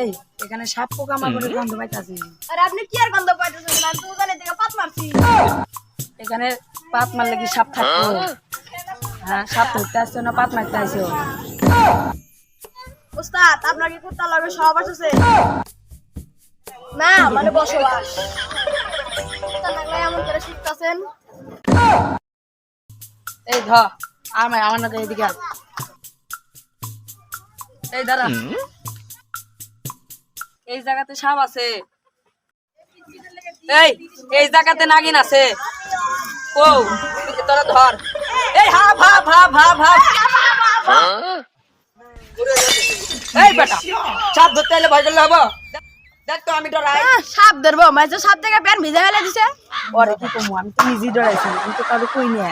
এই এখানে সাপ পোকা মাকড়ের গন্ধ পাইতাছি। আর আপনি কি আর গন্ধ পাইতেছেন? আমি তো ওখানে থেকে পাত মারছি। এখানে পাত মারলে কি সাপ থাকতো? হ্যাঁ। সাপ ধরতে আসছো না পাত মারতে আসছো। উস্তাদ আপনার কি কুত্তা লাগে সহবাস আছে না মানে বসবাস। কুত্তা লাগলে এমন করে শিখতেছেন? এই ধ আমার আমার নাকি এদিকে। এই দাঁড়া। এই জায়গাতে সাপ আছে। এই এই জায়গাতে নাগিন আছে। কো তোরা ধর। এই half half half half half এই বেটা সাপ ধরতে এলে ভয় করলে হব? দেখ তো আমি ডরাই সাপ ধরবো। মাঝে সাপ থেকে প্যান ভিজে ফেলে দিছে ওরে কি কমু আমি তো নিজেই ডরাইছি আমি তো কারও কই নিয়ে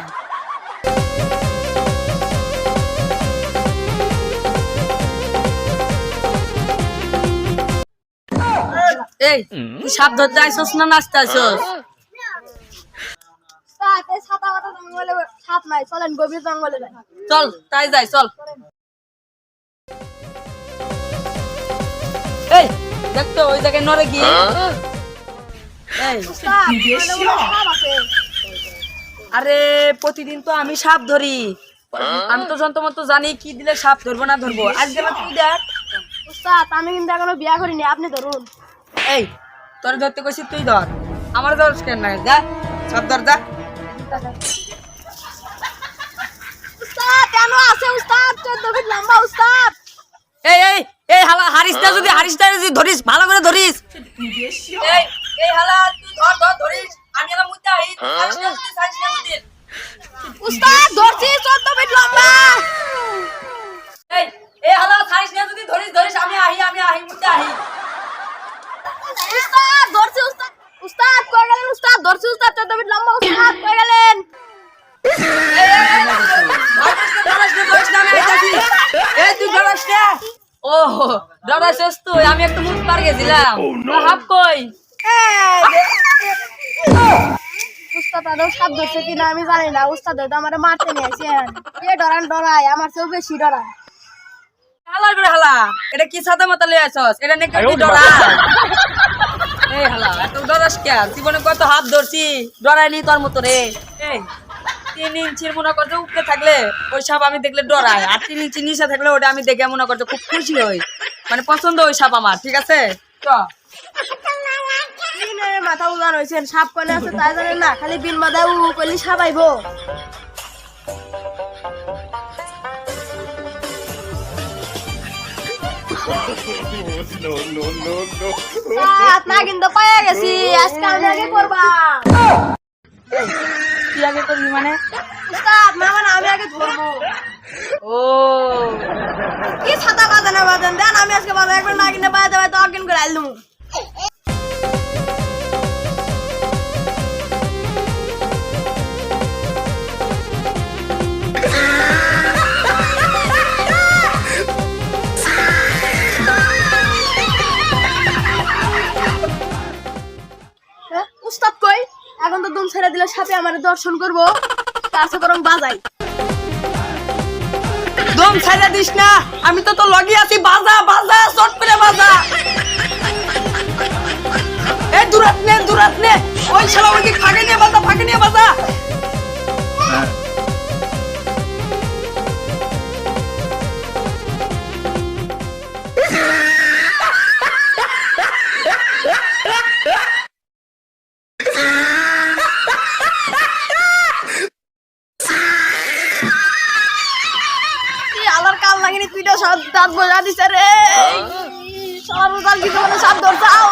আরে, প্রতিদিন তো আমি সাপ ধরি। আমি তো যন্ত্রমতো জানি কি দিলে সাপ ধরবো না ধরবো। আজকে আমি কিন্তু এখনও বিয়া করিনি, আপনি ধরুন। এই তোর ধরতে কইছি তুই ধর। আমার ধর কেন না যা সব ধর যা। উস্তাদ কেন আছে উস্তাদ? চোদ্দ ফিট লম্বা উস্তাদ। এই এই এই হালা হারিসটা যদি হারিসটা যদি ধরিস ভালো করে ধরিস। এই এই হালা তুই ধর ধর ধরিস। আমি এলা যদি যদি। উস্তাদ ধরছি চোদ্দ ফিট লম্বা। এই এই হালা হারিসটা যদি ধরিস ধরিস আমি আহি আমি আহি মুইতা আহি উস্তাদ ধরছি উস্তাদ উস্তাদ কই গেলেন উস্তাদ চোদ্দ ফিট লম্বা উস্তাদ কই গেলেন। না, আমি আইতাছি। তুই ও আমি একটু মুখ পার গেছিলাম তোর হাত কই উস্তাদ সাপ ধরছে কিনা আমি জানি না। উস্তাদ হয়তো আমার মারতে নিয়ে আসেন এ ডরান ডরায় আমার চেয়েও বেশি ডরায় হালা করে হালা এটা কি সাদা মাথা লই আছস এটা নে কি ডরা এই হালা এত ডরাস কে? জীবনে কত হাত ধরছি? ডরাইনি তোর মতো রে। তিন ইঞ্চির মনে করতে উপরে থাকলে ওই সাপ আমি দেখলে ডরাই। আর তিন ইঞ্চি নিচে থাকলে ওটা আমি দেখে মনে করতে খুব খুশি হই। মানে পছন্দ ওই সাপ আমার, ঠিক আছে? চ। মাথা উজান হয়েছেন সাপ কলে আছে তাই জানেন না? খালি বিন বাদা উ করলি সাপ আইব। উস্তাদ, না কিন্তু পাইয়া গেছি আজকে আমি আগে করবা তুই আগে করবি মানে উস্তাদ না মানে আমি আগে ধরবো ও কি ছাতা বাজানো বাজান দেন আমি আজকে বাজার একবার না কিনে পাইয়া যাবে তো অজ্ঞান করে আইলুম এখন ছেড়ে দিলে সাপে আমার দর্শন করব। তার সাথে বাজাই। দম ছাইড়া দিস না। আমি তো তো লগি আছি। বাজা বাজা চট করে বাজা। এ দূরাত নে দূরাত নে। ওই শালা ওই ফাঁকে নিয়ে বাজা ফাঁকে নিয়ে বাজা। কি আলার কাল লাগেনি তুইটা সব দাঁত বোঝা দিছে রে। সব দাঁত কিছু সব ধরছাও